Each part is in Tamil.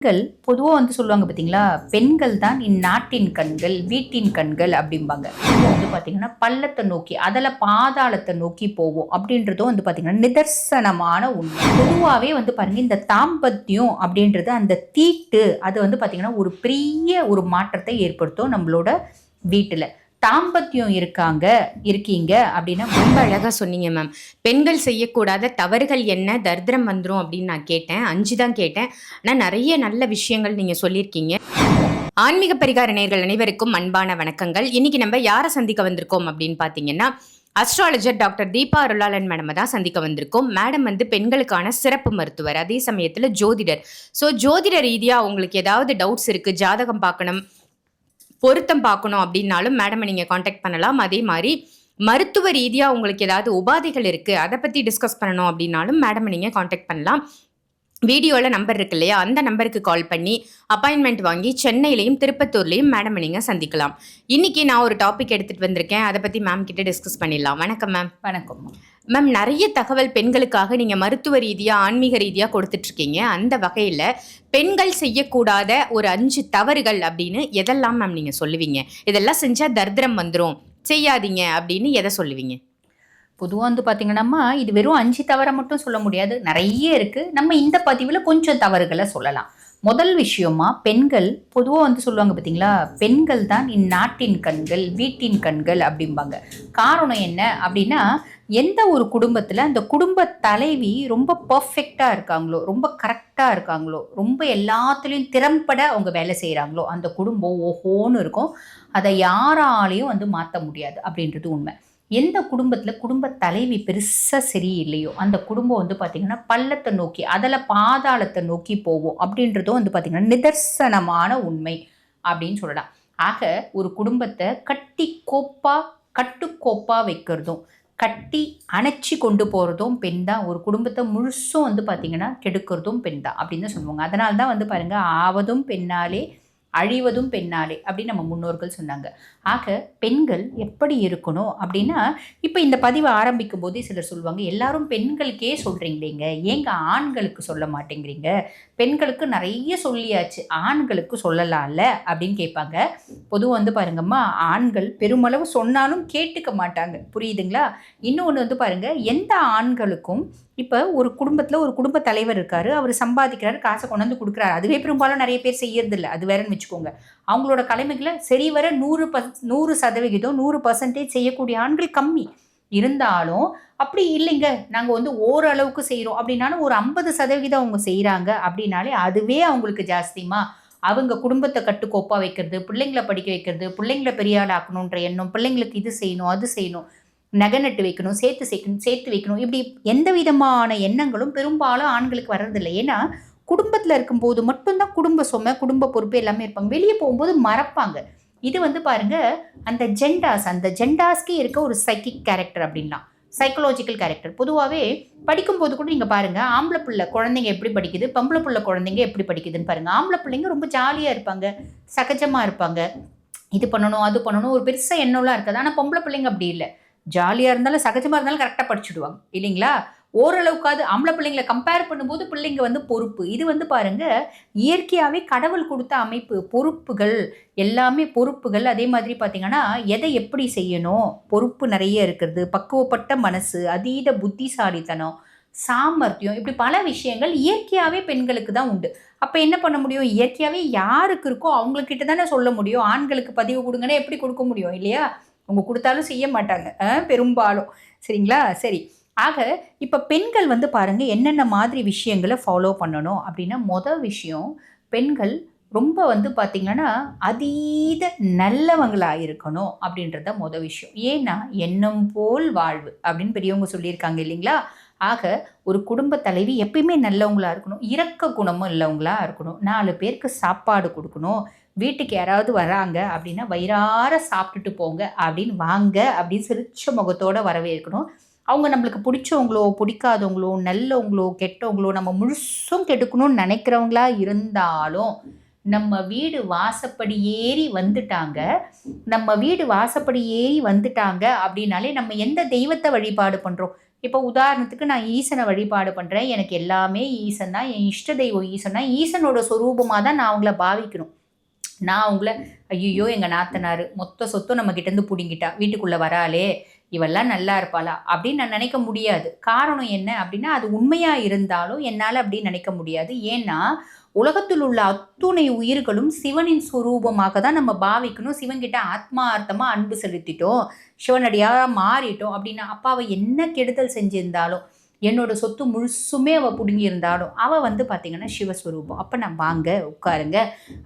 பெண்கள் பொதுவாக வந்து சொல்லுவாங்க பார்த்தீங்களா பெண்கள் தான் இந்நாட்டின் கண்கள் வீட்டின் கண்கள் அப்படிம்பாங்க. இப்போ வந்து பார்த்தீங்கன்னா பள்ளத்தை நோக்கி அதில் பாதாளத்தை நோக்கி போவோம் அப்படின்றதும் வந்து பார்த்தீங்கன்னா நிதர்சனமான உண்மை. பொதுவாகவே வந்து பாருங்க இந்த தாம்பத்தியம் அப்படின்றது அந்த தீட்டு அது வந்து பார்த்தீங்கன்னா ஒரு பெரிய ஒரு மாற்றத்தை ஏற்படுத்தும் நம்மளோட வீட்டில். தாம்பத்தியம் இருக்காங்க இருக்கீங்க அப்படின்னா ரொம்ப அழகாக சொன்னீங்க மேம் பெண்கள் செய்யக்கூடாத தவறுகள் என்ன? தரித்திரம் வந்துரும் அப்படின்னு நான் கேட்டேன். அஞ்சு தான் கேட்டேன். ஆனால் நிறைய நல்ல விஷயங்கள் நீங்கள் சொல்லியிருக்கீங்க. ஆன்மீக பரிகார நேர்கள் அனைவருக்கும் அன்பான வணக்கங்கள். இன்னைக்கு நம்ம யாரை சந்திக்க வந்திருக்கோம் அப்படின்னு பார்த்தீங்கன்னா அஸ்ட்ராலஜர் டாக்டர் தீபா அருளாளன் மேடமை தான் சந்திக்க வந்திருக்கோம். மேடம் வந்து பெண்களுக்கான சிறப்பு மருத்துவர் அதே சமயத்தில் ஜோதிடர். ஸோ ஜோதிட ரீதியாக உங்களுக்கு ஏதாவது டவுட்ஸ் இருக்குது ஜாதகம் பார்க்கணும். பொருத்தம் பார்க்கணும் அப்படின்னாலும் மேடமை நீங்கள் காண்டாக்ட் பண்ணலாம். அதே மாதிரி மருத்துவ ரீதியாக உங்களுக்கு ஏதாவது உபாதைகள் இருக்குது அதை பற்றி டிஸ்கஸ் பண்ணணும் அப்படின்னாலும் மேடமை நீங்கள் காண்டாக்ட் பண்ணலாம். வீடியோவில் நம்பர் இருக்கு இல்லையா? அந்த நம்பருக்கு கால் பண்ணி அப்பாயின்மெண்ட் வாங்கி சென்னையிலையும் திருப்பத்தூர்லேயும் மேடம் நீங்கள் சந்திக்கலாம். இன்னைக்கு நான் ஒரு டாபிக் எடுத்துகிட்டு வந்திருக்கேன். அதை பற்றி மேம் கிட்ட டிஸ்கஸ் பண்ணிடலாம். வணக்கம் மேம் வணக்கம். மேம் நிறைய தகவல் பெண்களுக்காக நீங்கள் மருத்துவ ரீதியாக ஆன்மீக ரீதியாக கொடுத்துட்ருக்கீங்க. அந்த வகையில் பெண்கள் செய்யக்கூடாத ஒரு அஞ்சு தவறுகள் அப்படின்னு எதெல்லாம் மேம் நீங்கள் சொல்லுவீங்க? இதெல்லாம் செஞ்சால் தரித்திரம் வந்துடும் செய்யாதீங்க அப்படின்னு எதை சொல்லுவீங்க? பொதுவாக வந்து பார்த்தீங்கன்னா இது வெறும் அஞ்சு தவறை மட்டும் சொல்ல முடியாது. நிறைய இருக்குது நம்ம இந்த பதிவில் கொஞ்சம் தவறுகளை சொல்லலாம். முதல் விஷயமா பெண்கள் பொதுவாக வந்து சொல்லுவாங்க பார்த்தீங்களா பெண்கள் தான் இந்நாட்டின் கண்கள் வீட்டின் கண்கள் அப்படிம்பாங்க. காரணம் என்ன அப்படின்னா எந்த ஒரு குடும்பத்தில் அந்த குடும்ப தலைவி ரொம்ப பர்ஃபெக்டாக இருக்காங்களோ ரொம்ப கரெக்டாக இருக்காங்களோ ரொம்ப எல்லாத்துலேயும் திறம்பட அவங்க வேலை செய்கிறாங்களோ அந்த குடும்பம் ஓஹோன்னு இருக்கும். அதை யாராலையும் வந்து மாற்ற முடியாது அப்படின்றது உண்மை. எந்த குடும்பத்தில் குடும்ப தலைவி பெருசாக சரியில்லையோ அந்த குடும்பம் வந்து பார்த்திங்கன்னா பள்ளத்தை நோக்கி அதில் பாதாளத்தை நோக்கி போவோம் அப்படின்றதும் வந்து பார்த்திங்கன்னா நிதர்சனமான உண்மை அப்படின்னு சொல்லலாம். ஆக ஒரு குடும்பத்தை கட்டி கோப்பாக கட்டுக்கோப்பாக வைக்கிறதும் கட்டி அணைச்சி கொண்டு போகிறதும் பெண் தான். ஒரு குடும்பத்தை முழுசும் வந்து பார்த்திங்கன்னா கெடுக்கிறதும் பெண் தான் அப்படின்னு தான் சொல்லுவாங்க. அதனால தான் வந்து பாருங்கள் ஆவதும் பெண்ணாலே அழிவதும் பெண்ணாலே அப்படின்னு நம்ம முன்னோர்கள் சொன்னாங்க. ஆக பெண்கள் எப்படி இருக்கணும் அப்படின்னா இப்போ இந்த பதிவை ஆரம்பிக்கும் போதே சிலர் சொல்லுவாங்க எல்லாரும் பெண்களுக்கே சொல்கிறீங்களேங்க ஏங்க ஆண்களுக்கு சொல்ல மாட்டேங்கிறீங்க? பெண்களுக்கு நிறைய சொல்லியாச்சு ஆண்களுக்கு சொல்லலாம்ல அப்படின்னு கேட்பாங்க. பொதுவாக வந்து பாருங்கம்மா ஆண்கள் பெருமளவு சொன்னாலும் கேட்டுக்க மாட்டாங்க. புரியுதுங்களா? இன்னொன்று வந்து பாருங்கள் எந்த ஆண்களுக்கும் இப்போ ஒரு குடும்பத்தில் ஒரு குடும்ப தலைவர் இருக்கார். அவர் சம்பாதிக்கிறாரு காசை கொண்டாந்து கொடுக்குறாரு. அதுவே பெரும்பாலும் நிறைய பேர் செய்யறதில்ல. அது வேறன்னு வச்சுக்கோங்க. அவங்களோட கடமைகளை சரி வர நூறு ப நூறு சதவிகிதம் நூறு பர்சன்டேஜ் செய்யக்கூடிய ஆண்கள் கம்மி. இருந்தாலும் அப்படி இல்லைங்க. நாங்கள் வந்து ஓரளவுக்கு செய்கிறோம் அப்படின்னாலும் ஒரு ஐம்பது சதவிகிதம் அவங்க செய்கிறாங்க அப்படின்னாலே அதுவே அவங்களுக்கு ஜாஸ்திமா அவங்க குடும்பத்தை கட்டுக்கோப்பாக வைக்கிறது பிள்ளைங்களை படிக்க வைக்கிறது பிள்ளைங்களை பெரிய ஆளாக்கணுன்ற ஆக்கணுன்ற எண்ணம் பிள்ளைங்களுக்கு இது செய்யணும் அது செய்யணும். நகை நட்டு வைக்கணும் சேர்த்து சேர்க்கணும் சேர்த்து வைக்கணும். இப்படி எந்த விதமான எண்ணங்களும் பெரும்பாலும் ஆண்களுக்கு வர்றதில்லை. ஏன்னா குடும்பத்தில் இருக்கும்போது மட்டும்தான் குடும்ப சுமை குடும்ப பொறுப்பு எல்லாமே இருப்பாங்க. வெளியே போகும்போது மறப்பாங்க. இது வந்து பாருங்க அந்த ஜெண்டாஸ் அந்த ஜெண்டாஸ்க்கே இருக்க ஒரு சைக்கிக் கேரக்டர் அப்படின்லாம். சைக்கலாஜிக்கல் கேரக்டர் பொதுவாகவே படிக்கும்போது கூட நீங்கள் பாருங்கள் ஆம்பளை பிள்ளை குழந்தைங்க எப்படி படிக்குது பொம்பளை பிள்ளை குழந்தைங்க எப்படி படிக்குதுன்னு பாருங்கள் ஆம்பளை பிள்ளைங்க ரொம்ப ஜாலியாக இருப்பாங்க சகஜமாக இருப்பாங்க. இது பண்ணணும் அது பண்ணணும் ஒரு பெருசாக எண்ணம்லாம் இருக்காது. ஆனால் பொம்பளை பிள்ளைங்க அப்படி இல்லை. ஜாலியாக இருந்தாலும் சகஜமாக இருந்தாலும் கரெக்டாக படிச்சுடுவாங்க. இல்லைங்களா? ஓரளவுக்காவது ஆம்பளை பிள்ளைங்களை கம்பேர் பண்ணும்போது பிள்ளைங்க வந்து பொறுப்பு. இது வந்து பாருங்க இயற்கையாகவே கடவுள் கொடுத்த அமைப்பு பொறுப்புகள் எல்லாமே பொறுப்புகள். அதே மாதிரி பார்த்தீங்கன்னா எதை எப்படி செய்யணும்? பொறுப்பு நிறைய இருக்கிறது. பக்குவப்பட்ட மனசு அதீத புத்திசாலித்தனம் சாமர்த்தியம் இப்படி பல விஷயங்கள் இயற்கையாகவே பெண்களுக்கு தான் உண்டு. அப்போ என்ன பண்ண முடியும்? இயற்கையாகவே யாருக்கு இருக்கோ அவங்கக்கிட்ட தானே சொல்ல முடியும். ஆண்களுக்கு பதிவு கொடுங்கன்னா எப்படி கொடுக்க முடியும்? இல்லையா? அவங்க கொடுத்தாலும் செய்ய மாட்டாங்க. பெரும்பாலும். சரிங்களா? சரி. ஆக இப்போ பெண்கள் வந்து பாருங்கள் என்னென்ன மாதிரி விஷயங்களை ஃபாலோ பண்ணணும் அப்படின்னா மொதல் விஷயம் பெண்கள் ரொம்ப வந்து பார்த்திங்கன்னா அதீத நல்லவங்களாக இருக்கணும் அப்படின்றத மொதல் விஷயம். ஏன்னா எண்ணம் போல் வாழ்வு அப்படின்னு பெரியவங்க சொல்லியிருக்காங்க இல்லைங்களா? ஆக ஒரு குடும்ப தலைவி எப்பயுமே நல்லவங்களா இருக்கணும். இரக்க குணமும் உள்ளவங்களாக இருக்கணும். நாலு பேருக்கு சாப்பாடு கொடுக்கணும். வீட்டுக்கு யாராவது வராங்க அப்படின்னா வயிறார சாப்பிட்டுட்டு போங்க அப்படின்னு வாங்க அப்படின்னு சிரிச்ச முகத்தோடு வரவேற்கணும். அவங்க நம்மளுக்கு பிடிச்சவங்களோ பிடிக்காதவங்களோ நல்லவங்களோ கெட்டவங்களோ நம்ம முழுசும் கெடுக்கணும்னு நினைக்கிறவங்களா இருந்தாலும் நம்ம வீடு வாசப்படி ஏறி வந்துட்டாங்க. நம்ம வீடு வாசப்படி ஏறி வந்துட்டாங்க அப்படின்னாலே நம்ம எந்த தெய்வத்தை வழிபாடு பண்ணுறோம் இப்போ உதாரணத்துக்கு நான் ஈசனை வழிபாடு பண்ணுறேன் எனக்கு எல்லாமே ஈசன் தான். என் இஷ்ட தெய்வம் ஈசன் தான் ஈசனோட சொரூபமாக தான் நான் அவங்கள பாவிக்கணும். நான் அவங்கள ஐயோ எங்கள் நாத்தனார் மொத்த சொத்தும் நம்ம கிட்டேருந்து பிடுங்கிட்டா வீட்டுக்குள்ளே வராளே இவெல்லாம் நல்லா இருப்பாளா அப்படின்னு நான் நினைக்க முடியாது. காரணம் என்ன அப்படின்னா அது உண்மையாக இருந்தாலும் என்னால் அப்படி நினைக்க முடியாது. ஏன்னா உலகத்தில் உள்ள அத்துணை உயிர்களும் சிவனின் சுரூபமாக தான் நம்ம பாவிக்கணும். சிவன்கிட்ட ஆத்மார்த்தமாக அன்பு செலுத்திட்டோம். சிவனடியாக மாறிட்டோம் அப்படின்னா அப்பாவை என்ன கெடுதல் செஞ்சிருந்தாலும் என்னோட சொத்து முழுசுமே அவள் பிடுங்கி இருந்தாலும் அவள் வந்து பார்த்திங்கன்னா சிவஸ்வரூபம். அப்போ நான் வாங்க உட்காருங்க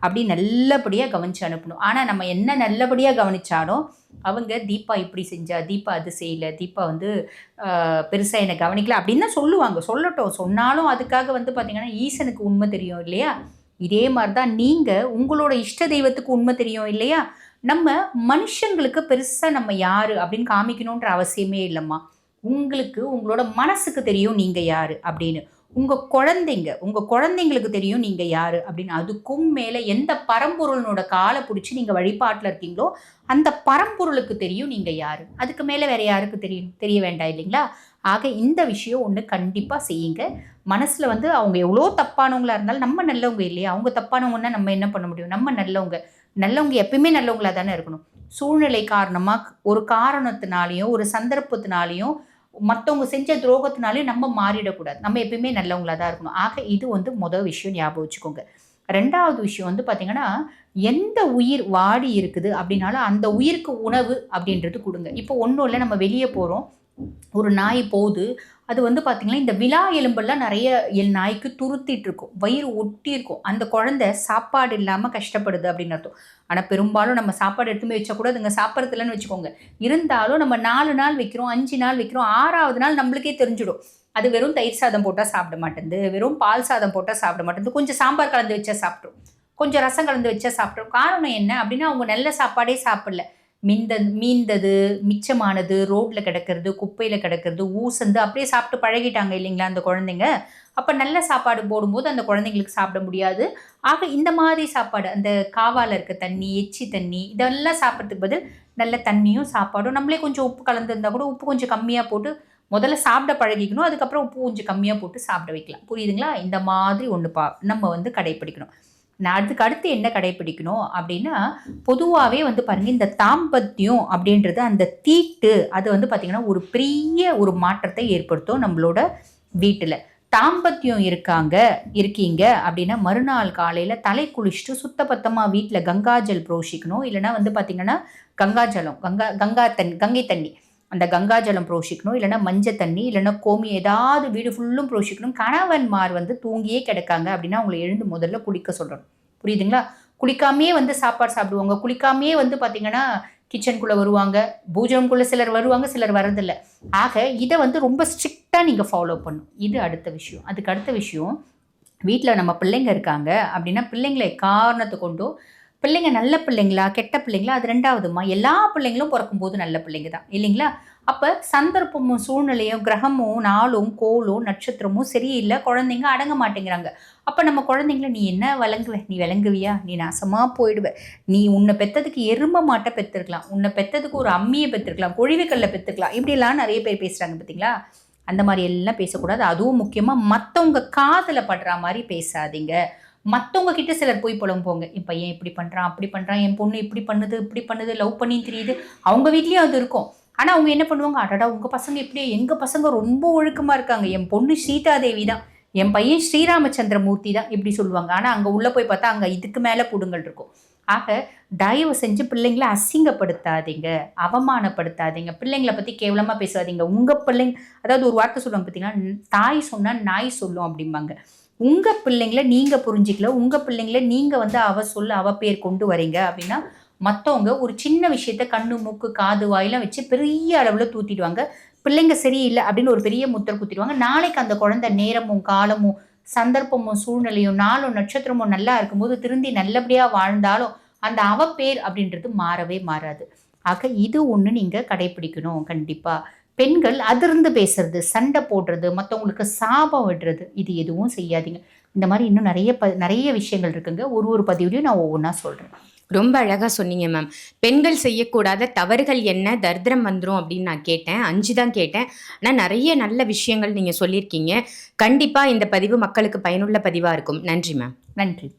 அப்படி நல்லபடியாக கவனித்து அனுப்பணும். ஆனால் நம்ம என்ன நல்லபடியாக கவனித்தாலும் அவங்க தீபா இப்படி செஞ்சா தீபா அது செய்யல தீபா வந்து பெருசாக என்னை கவனிக்கல அப்படின்னு தான் சொல்லுவாங்க. சொல்லட்டும். சொன்னாலும் அதுக்காக வந்து பார்த்திங்கன்னா ஈசனுக்கு உண்மை தெரியும் இல்லையா? இதே மாதிரி தான் நீங்கள் உங்களோட இஷ்ட தெய்வத்துக்கு உண்மை தெரியும் இல்லையா? நம்ம மனுஷங்களுக்கு பெருசாக நம்ம யார் அப்படின்னு காமிக்கணுன்ற அவசியமே இல்லைம்மா. உங்களுக்கு உங்களோட மனசுக்கு தெரியும் நீங்கள் யார் அப்படின்னு. உங்கள் குழந்தைங்க உங்கள் குழந்தைங்களுக்கு தெரியும் நீங்கள் யார் அப்படின்னு. அதுக்கும் மேலே எந்த பரம்பொருளினோட காலை பிடிச்சி நீங்கள் வழிபாட்டில் இருக்கீங்களோ அந்த பரம்பொருளுக்கு தெரியும் நீங்கள் யார். அதுக்கு மேலே வேறு யாருக்கு தெரியும்? தெரிய வேண்டாம் இல்லைங்களா? ஆக இந்த விஷயம் ஒன்று கண்டிப்பாக செய்யுங்க. மனசில் வந்து அவங்க எவ்வளோ தப்பானவங்களாக இருந்தாலும் நம்ம நல்லவங்க இல்லையா? அவங்க தப்பானவங்கன்னா நம்ம என்ன பண்ண முடியும்? நம்ம நல்லவங்க. நல்லவங்க எப்பயுமே நல்லவங்களாக தானே இருக்கணும். சூழ்நிலை காரணமாக ஒரு காரணத்தினாலையும் ஒரு சந்தர்ப்பத்தினாலையும் மற்றவங்க செஞ்ச துரோகத்தினாலே நம்ம மாறிடக்கூடாது. நம்ம எப்பயுமே நல்லவங்களா தான் இருக்கணும். ஆக இது வந்து மொதல் விஷயம் ஞாபகம் வச்சுக்கோங்க. ரெண்டாவது விஷயம் வந்து பார்த்திங்கன்னா எந்த உயிர் வாடி இருக்குது அப்படின்னாலும் அந்த உயிருக்கு உணவு அப்படின்றது கொடுங்க. இப்போ ஒன்றும் இல்லை நம்ம வெளியே போகிறோம் ஒரு நாய் போகுது. அது வந்து பார்த்திங்கன்னா இந்த விழா எலும்பெல்லாம் நிறைய என் நாய்க்கு துருத்திட்டு இருக்கும். வயிறு ஒட்டி இருக்கும். அந்த குழந்தை சாப்பாடு இல்லாமல் கஷ்டப்படுது அப்படின்னு அர்த்தம். ஆனால் பெரும்பாலும் நம்ம சாப்பாடு எடுத்துமே வச்சா கூட அதுங்க சாப்பிட்றது இல்லைன்னு வச்சுக்கோங்க. இருந்தாலும் நம்ம நாலு நாள் வைக்கிறோம் அஞ்சு நாள் வைக்கிறோம் ஆறாவது நாள் நம்மளுக்கே தெரிஞ்சிடும். அது வெறும் தயிர் சாதம் போட்டால் சாப்பிட மாட்டேங்குது வெறும் பால் சாதம் போட்டால் சாப்பிட மாட்டேங்குது கொஞ்சம் சாம்பார் கலந்து வச்சா சாப்பிட்ரும் கொஞ்சம் ரசம் கலந்து வச்சா சாப்பிட்ரும் காரணம் என்ன அப்படின்னா அவங்க நல்ல சாப்பாடே சாப்பிடல. மிந்த மீந்தது மிச்சமானது ரோட்டில் கிடக்கிறது குப்பையில் கிடக்கிறது ஊசந்து அப்படியே சாப்பிட்டு பழகிட்டாங்க இல்லைங்களா அந்த குழந்தைங்க? அப்போ நல்ல சாப்பாடு போடும்போது அந்த குழந்தைங்களுக்கு சாப்பிட முடியாது. ஆக இந்த மாதிரி சாப்பாடு அந்த காவால் இருக்க தண்ணி எச்சி தண்ணி இதெல்லாம் சாப்பிட்றதுக்கு பதில் நல்ல தண்ணியும் சாப்பாடும். நம்மளே கொஞ்சம் உப்பு கலந்துருந்தா கூட உப்பு கொஞ்சம் கம்மியாக போட்டு முதல்ல சாப்பிட பழகிக்கணும். அதுக்கப்புறம் உப்பு கொஞ்சம் கம்மியாக போட்டு சாப்பிட வைக்கலாம். புரியுதுங்களா? இந்த மாதிரி ஒன்று பா நம்ம வந்து கடைப்பிடிக்கணும் நான் அதுக்கு அடுத்து என்ன கடைப்பிடிக்கணும் அப்படின்னா பொதுவாகவே வந்து பாருங்கள் இந்த தாம்பத்தியம் அப்படின்றது அந்த தீட்டு அது வந்து பார்த்திங்கன்னா ஒரு பெரிய ஒரு மாற்றத்தை ஏற்படுத்தும் நம்மளோட வீட்டில். தாம்பத்தியம் இருக்காங்க இருக்கீங்க அப்படின்னா மறுநாள் காலையில் தலை குளிச்சுட்டு சுத்தபத்தமாக வீட்டில் கங்காஜல் புரோஷிக்கணும். இல்லைனா வந்து பார்த்திங்கன்னா கங்காஜலம் கங்கா கங்கா தண்ணி கங்கை தண்ணி. அந்த கங்காஜலம் புரோஷிக்கணும் இல்லைனா மஞ்சள் தண்ணி இல்லைனா கோமி ஏதாவது வீடு ஃபுல்லும் புரோஷிக்கணும். கணவன்மார் வந்து தூங்கியே கிடக்காங்க அப்படின்னா அவங்களை எழுந்து முதல்ல குளிக்க சொல்கிறோம் புரியுதுங்களா? குளிக்காமையே வந்து சாப்பாடு சாப்பிடுவாங்க. குளிக்காமையே வந்து பார்த்திங்கன்னா கிச்சனுக்குள்ளே வருவாங்க. பூஜனம்குள்ளே சிலர் வருவாங்க சிலர் வரதில்லை ஆக இதை வந்து ரொம்ப ஸ்ட்ரிக்டாக நீங்கள் ஃபாலோ பண்ணும் இது அடுத்த விஷயம். அதுக்கு அடுத்த விஷயம் வீட்டில் நம்ம பிள்ளைங்க இருக்காங்க அப்படின்னா பிள்ளைங்களை காரணத்தை கொண்டும் பிள்ளைங்க நல்ல பிள்ளைங்களா கெட்ட பிள்ளைங்களா? அது ரெண்டாவதுமா? எல்லா பிள்ளைங்களும் பிறக்கும்போது நல்ல பிள்ளைங்க தான் இல்லைங்களா? அப்போ சந்தர்ப்பமும் சூழ்நிலையும் கிரகமும் நாளும் கோளும் நட்சத்திரமும் சரியில்லை. குழந்தைங்க அடங்க மாட்டேங்கிறாங்க. அப்போ நம்ம குழந்தைங்கள நீ என்ன விளங்குவ நீ விளங்குவியா? நீ நாசமாக போயிடுவ. நீ உன்னை பெற்றதுக்கு எறும்ப மாட்டை பெற்றுருக்கலாம் உன்னை பெற்றதுக்கு ஒரு அம்மியை பெற்றுருக்கலாம் கொழிவுக்கல்ல பெற்றுக்கலாம் இப்படிலாம் நிறைய பேர் பேசுகிறாங்க பார்த்தீங்களா அந்த மாதிரி எல்லாம் பேசக்கூடாது. அதுவும் முக்கியமாக மற்றவங்க காதில் படுற மாதிரி பேசாதீங்க. மற்றவங்க கிட்ட சிலர் போய் புலம்போங்க என் பையன் இப்படி பண்ணுறான் அப்படி பண்ணுறான் என் பொண்ணு இப்படி பண்ணுது இப்படி பண்ணுது லவ் பண்ணி தெரியுது. அவங்க வீட்லேயும் அது இருக்கும். ஆனால் அவங்க என்ன பண்ணுவாங்க? அடடா உங்கள் பசங்க இப்படியே எங்கள் பசங்க ரொம்ப ஒழுக்கமாக இருக்காங்க. என் பொண்ணு சீதாதேவி தான். என் பையன் ஸ்ரீராமச்சந்திர மூர்த்தி தான் இப்படி சொல்லுவாங்க. ஆனால் அங்கே உள்ளே போய் பார்த்தா அங்கே இதுக்கு மேலே புடுங்கள் இருக்கும். ஆக தயவு செஞ்சு பிள்ளைங்களை அசிங்கப்படுத்தாதீங்க. அவமானப்படுத்தாதீங்க. பிள்ளைங்களை பற்றி கேவலமாக பேசாதீங்க. உங்கள் பிள்ளைங்க அதாவது ஒரு வார்த்தை சொல்லுவாங்க பார்த்தீங்கன்னா தாய் சொன்னால் நாய் சொல்லும் அப்படிம்பாங்க. உங்கள் பிள்ளைங்கள நீங்கள் புரிஞ்சிக்கல உங்கள் பிள்ளைங்கள நீங்கள் வந்து அவ சொல்ல அவ பேர் கொண்டு வரீங்க அப்படின்னா மற்றவங்க ஒரு சின்ன விஷயத்த கண்ணு மூக்கு காது வாயெல்லாம் வச்சு பெரிய அளவில் தூத்திடுவாங்க. பிள்ளைங்க சரியில்லை அப்படின்னு ஒரு பெரிய முத்திரை குத்திடுவாங்க. நாளைக்கு அந்த குழந்தை நேரமும் காலமும் சந்தர்ப்பமும் சூழ்நிலையும் நாளும் நட்சத்திரமும் நல்லா இருக்கும்போது திருந்தி நல்லபடியாக வாழ்ந்தாலும் அந்த அவ பேர் அப்படின்றது மாறவே மாறாது. ஆக இது ஒன்று நீங்கள் கடைப்பிடிக்கணும். கண்டிப்பாக பெண்கள் அதிர்ந்து பேசுறது சண்டை போடுறது மற்றவங்களுக்கு சாபம் விடுறது இது எதுவும் செய்யாதீங்க. இந்த மாதிரி இன்னும் நிறைய ப நிறைய விஷயங்கள் இருக்குங்க. ஒரு ஒரு பதிவுலையும் நான் ஒவ்வொன்றா சொல்கிறேன் ரொம்ப அழகா சொன்னீங்க மேம். பெண்கள் செய்யக்கூடாத தவறுகள் என்ன? தரித்திரம் வந்துரும் அப்படின்னு நான் கேட்டேன். அஞ்சு தான் கேட்டேன். ஆனால் நிறைய நல்ல விஷயங்கள் நீங்கள் சொல்லியிருக்கீங்க. கண்டிப்பாக இந்த பதிவு மக்களுக்கு பயனுள்ள பதிவாக இருக்கும். நன்றி மேம். நன்றி.